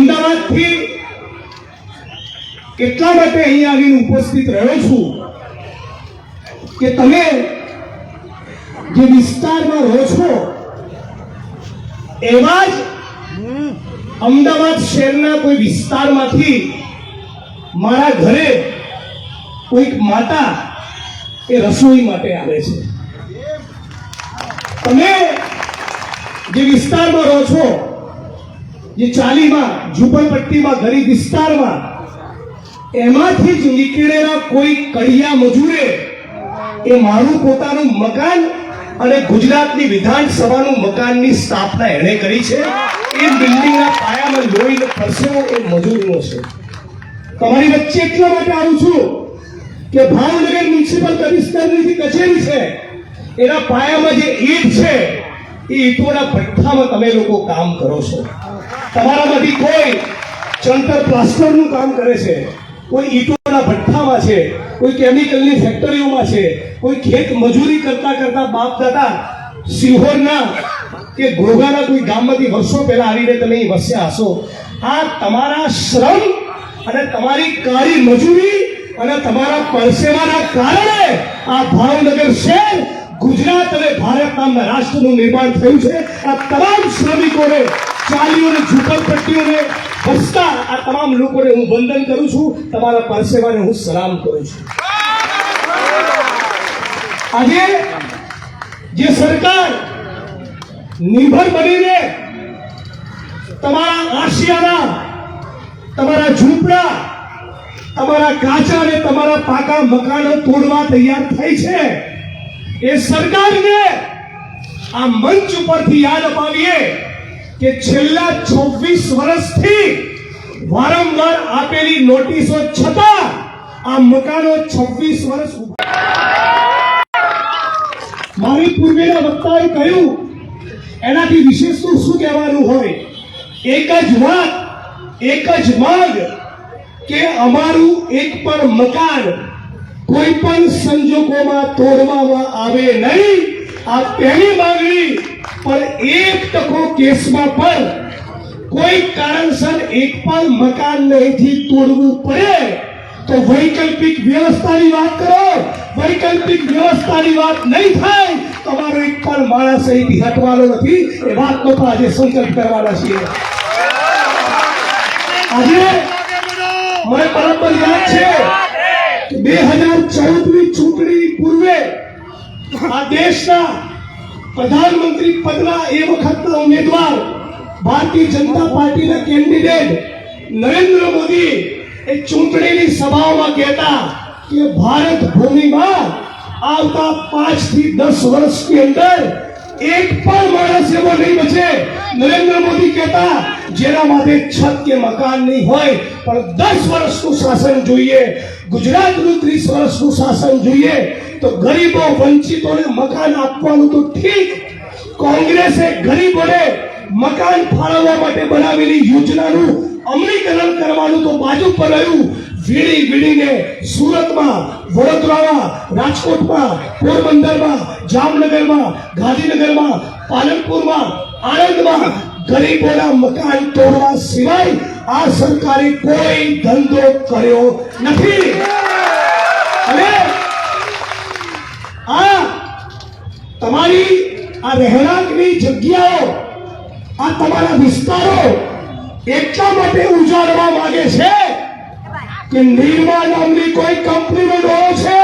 અમદાવાદથી એટલા માટે અહીંયા આવીને ઉપસ્થિત રહ્યો છું કે તમે જે વિસ્તારમાં રહો છો, એવા જ અમદાવાદ શહેરના કોઈ વિસ્તારમાંથી મારા ઘરે કોઈક માતા એ રસોઈ માટે આવે છે. તમે જે વિસ્તારમાં રહો છો જે ચાલીમાં, ઝૂંપડપટ્ટીમાં ગરીબ વિસ્તારમાં, એમાંથી જ નીકળેલા કોઈ કડિયા મજૂરે, એ મારું પોતાનું મકાન અને ગુજરાતની વિધાનસભાનું મકાનની સ્થાપના એણે કરી છે. એ બિલ્ડિંગના પાયામાં લોહીનો પરસેવો એ મજૂરનો છે. તમારી વચ્ચે એટલા માટે આવું છું કે ભાવનગર મ્યુનિસિપલ કમિશનરની કચેરી છે. એના પાયામાં જે ઈટ છે, એ ઈટોના ભઠ્ઠામાં તમે લોકો કામ કરો છો. તમારામાંથી કોઈ ચણતર પ્લાસ્ટરનું કામ કરે છે, કોઈ ઈટોના ભઠ્ઠામાં છે, કોઈ કેમિકલની ફેક્ટરીઓમાં છે, કોઈ ખેત મજૂરી કરતા કરતા બાપ દાદા સિહોરના કે ઘોઘાના કોઈ ગામમાંથી વર્ષો પહેલા આવીને તમે અહીં વસ્યા હશો. આ તમારા શ્રમ અને તમારી કાળી મજૂરી અને તમારા પરસેવાના કારણે આ ભાવનગર શહેર ગુજરાત અને ભારત નામના રાષ્ટ્રનું નિર્માણ થયું છે. આ તમામ શ્રમિકોને ચાલીઓને ઝૂંપડપટ્ટીઓને વસતા આ તમામ લોકોને હું વંદન કરું છું. તમારા પરસેવાને હું સલામ કરું છું. આજે જે સરકાર નિર્ભર બનીને તમારા આશિયાના, તમારા ઝૂંપડા, તમારા કાચા અને તમારા પાકા મકાનો તોડવા તૈયાર થઈ છે. એ સરકારને આ મંચ ઉપરથી યાદ અપાવીએ. કે છેલ્લા છવ્વીસ વર્ષથી વારંવાર આપેલી નોટિસો છતાં આ મકાનો છવ્વીસ વર્ષ મારી પૂર્વેના વક્તાએ કહ્યું, એનાથી વિશેષ તો શું કહેવાનું હોય? એક જ વાત, એક જ માંગ કે અમારું એક પણ મકાન કોઈ પણ સંજોગોમાં તોડવામાં આવે નહીં. આ પહેલી માંગણી પણ એક ટકો કેસમાં પણ કોઈ કારણસર એક પણ મકાન નહીંથી તોડવું પડે, તો વૈકલ્પિક વ્યવસ્થાની વાત કરો. વૈકલ્પિક વ્યવસ્થાની વાત નહીં થાય, તમારો એક પણ માણસ અહીંથી હટવાનો નથી. એ વાતનો પણ આજે સંકલ્પ કરવાના છીએ. આજે મને બરાબર યાદ છે બે હજાર ચૌદની ચૂંટણી પૂર્વે આ દેશના પ્રધાનમંત્રી પદના એ વખતના ઉમેદવાર ભારતીય જનતા પાર્ટીના કેન્ડિડેટ નરેન્દ્ર મોદી એ ચૂંટણીની સભાઓમાં કહેતા કે ભારત ભૂમિમાં આવતા પાંચથી દસ વર્ષની અંદર એક પણ માણસ એવો નહીં બચે. નરેન્દ્ર મોદી કહેતા, જેના માથે છત કે મકાન નહીં હોય, પણ દસ વર્ષનું શાસન જોઈએ, ગુજરાતનું ત્રીસ વર્ષનું શાસન જોઈએ તો ગરીબો વંચિતોને મકાન આપવાનું તો ઠીક. કોંગ્રેસે ગરીબોને મકાન ફાળવવા માટે બનાવેલી યોજનાનું અમલીકરણ કરવાનું તો બાજુ પર રહ્યું. વીડી વીડીને સુરતમાં, વડોદરામાં, રાજકોટમાં, પોરબંદરમાં, જામનગરમાં, ગાંધીનગરમાં, પાલનપુરમાં, આણંદમાં ગરીબોના મકાન તોડવા સિવાય આ સરકારે કોઈ ધંધો કર્યો નથી. અને આ તમારી આ રહેણાંકની જગ્યાઓ, આ તમારા વિસ્તારો એટલા માટે ઉજાડવા માંગે છે કે નિર્મા નામની કોઈ કંપનીનો ડોળો છે.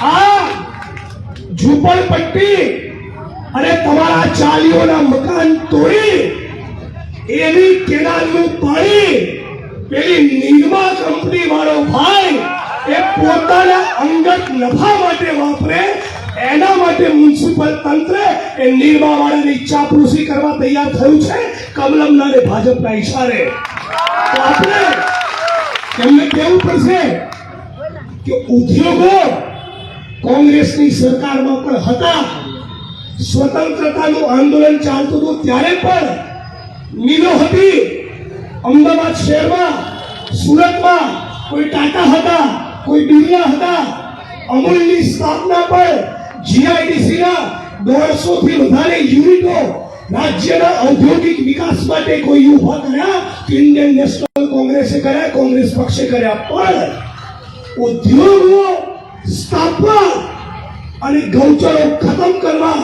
આ ઝૂંપડપટ્ટી અને તમારા ચાલીઓના મકાન તોડી એની કેનાલનું પાણી પેલી નિર્મા કંપની વાળો ભાઈ એ પોતાના અંગત નફા માટે વાપરે, એના માટે મ્યુનિસિપલ તંત્ર એ નિર્મા વાળાની ચાપરૂસી કરવા તૈયાર થયું છે, કમલમના અને ભાજપના ઈશારે. તો આપણે એમને કહેવું પડશે કે ઉદ્યોગો કોંગ્રેસની સરકારમાં પણ હતા. સ્વતંત્રતાનું આંદોલન ચાલતું હતું, ત્યારે પણ મિલો હતી. અમદાવાદ શહેરમાં, સુરતમાં કોઈ ટાટા હતા, કોઈ બિરલા હતા, અમૂલની સ્થાપના પણ જીઆઈડીસીના દોઢસો થી વધારે યુનિટો રાજ્યના ઔદ્યોગિક વિકાસ માટે કોઈ ઊભા કર્યા તો ઇન્ડિયન નેશનલ કોંગ્રેસે કર્યા, કોંગ્રેસ પક્ષે કર્યા. પણ ઉદ્યોગો સ્થાપવા અને ગૌચરો ખતમ કરવા,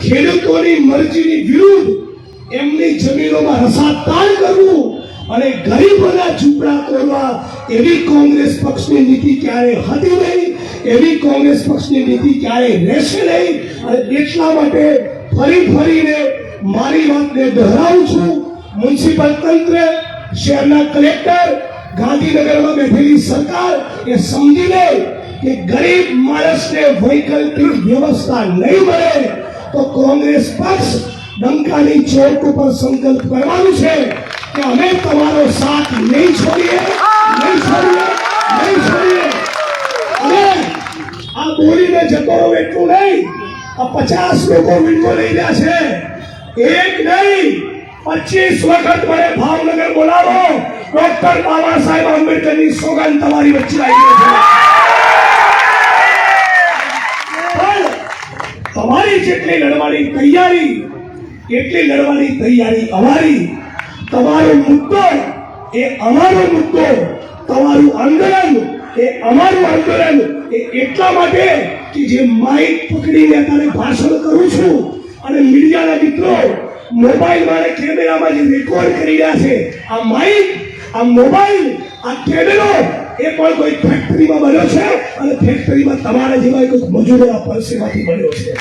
ખેડૂતોની મરજીની વિરુદ્ધ એમની જમીનોમાં રસાતાણ કરવું અને ગરીબોના ઝૂંપડા તોડવા એવી કોંગ્રેસ પક્ષની નીતિ ક્યારે હતી નહીં? એવી કોંગ્રેસ પક્ષની નીતિ ક્યારે રહેશે નહીં? અને એટલા માટે ફરી ફરીને મારી વાતને દોહરાવું છું. મ્યુનિસિપલ તંત્ર, શહેરના કલેક્ટર, ગાંધીનગરમાં બેઠેલી સરકાર એ સમજી લે કે ગરીબ માણસને વૈકલ્પિક વ્યવસ્થા નહીં મળે તો કોંગ્રેસ પક્ષ ડંકાની ચોટ ઉપર સંકલ્પ કરવાનું છે. કે અમે તમારો સાથ નહીં છોડીએ નહીં છોડીએ નહીં છોડીએ. અને આ બોલીને જતો રહો એટલું નહીં, આ પચાસ લોકો વીડિયો લઈ રહ્યા છે. એક નહીં, પચીસ વખત મને ભાવનગર બોલાવો. ડોક્ટર બાબા સાહેબ આંબેડકરની સોગંદ તમારી વચ્ચે આવી છે. તમારી જેટલી લડવાની તૈયારી, એટલી લડવાની તૈયારી અમારી તમારો મુદ્દો એ અમારો મુદ્દો, તમારું આંદોલન એ અમારું આંદોલન એ એટલા માટે કે જે માઇક પકડીને અત્યારે ભાષણ કરું છું અને મીડિયાના મિત્રો મોબાઈલ મારે કેમેરામાં જે રેકોર્ડ કરી રહ્યા છે, આ માઇક, આ મોબાઈલ, આ કેમેરો એ પણ કોઈ ફેક્ટરીમાં બન્યો છે અને ફેક્ટરીમાં તમારા જેવા કોઈ મજૂરોના પરસેમાંથી બન્યો છે.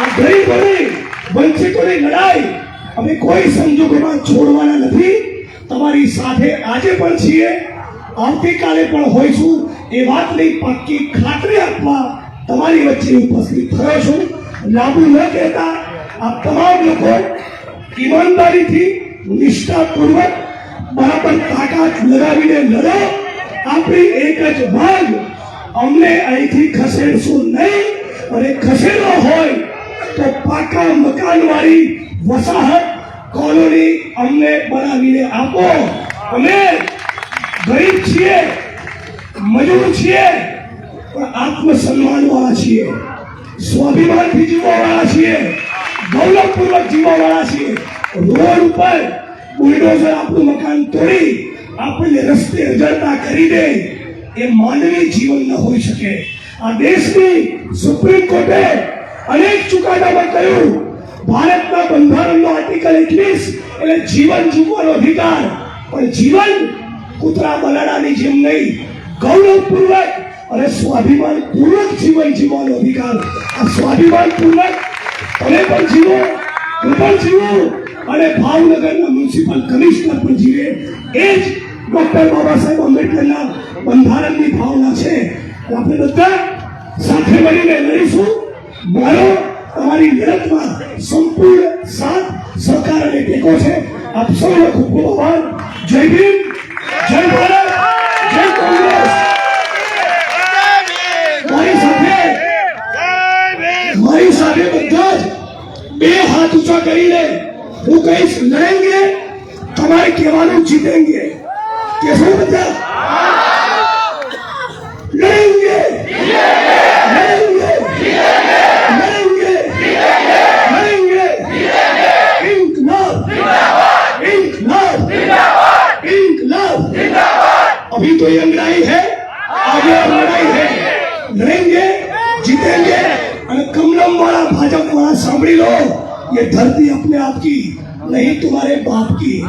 આ ગરીબોની, વંચિતોની લડાઈ અમે કોઈ સંજોગોમાં છોડવાના નથી. તમારી સાથે આજે પણ છીએ. આવતીકાલે પણ હોઈશું. એ વાતની પાક્કી ખાતરી આપવા તમારી વચ્ચે ઉપસ્થિત થયો છું. લાંબુ ન કહેતા આ તમામ લોકો ઈમાનદારીથી, નિષ્ઠાપૂર્વક બરાબર તાકાત લગાવીને લડો. આપણી એક જ ભાગ અમને અહીંથી ખસેડશું નહીં. અને ખસેડવો હોય તો પાકા મકાનવાળી વસાહત કોલોની અમને બનાવીને આપો. અમે ગરીબ છીએ, મજૂર છીએ, પણ આત્મસન્માન વાળા છીએ. સ્વાભિમાનથી જીવવા વાળા છીએ, ગૌરવપૂર્વક જીવવા વાળા છીએ. રોડ ઉપર બુલડોઝર આપણું મકાન તોડી આપણને રસ્તે અજરતા કરી દે. એ માનવી જીવન ન હોઈ શકે. આ દેશની સુપ્રીમ કોર્ટે અનેક ચુકાદામાં કહ્યું ભારતના બંધારણનો આર્ટિકલ એકવીસ એટલે જીવન જીવવાનો અધિકાર. પણ જીવન કૂતરા બલાડાની જેમ નહીં, ગૌરવપૂર્વક અને સ્વાભિમાન પૂર્વક જીવન જીવવાનો અધિકાર. આ સ્વાભિમાન પૂર્વક તમે પણ જીવો, હું પણ જીવો અને ભાવનગરના મ્યુનિસિપલ કમિશનર પણ જીવે. એ જ ડોક્ટર બાબા સાહેબ આંબેડકરના બંધારણની ભાવના છે. આપણે બધા સાથે મળીને લડીશું. મારો, તમારી મહેનતમાં સંપૂર્ણ સાથ સરકાર અને ટેકો છે. આપ સૌનો ખૂબ ખૂબ આભાર. જય ભીમ જય ભારત, જય કોંગ્રેસ. મારી સાથે મારી સાથે બધા જ બે હાથ ઊંચા કરીને હું કહીશ લડેંગે તમારે કહેવાનું જીતેંગે કેસો બધા? धरती अपने आप की नहीं तुम्हारे बाप की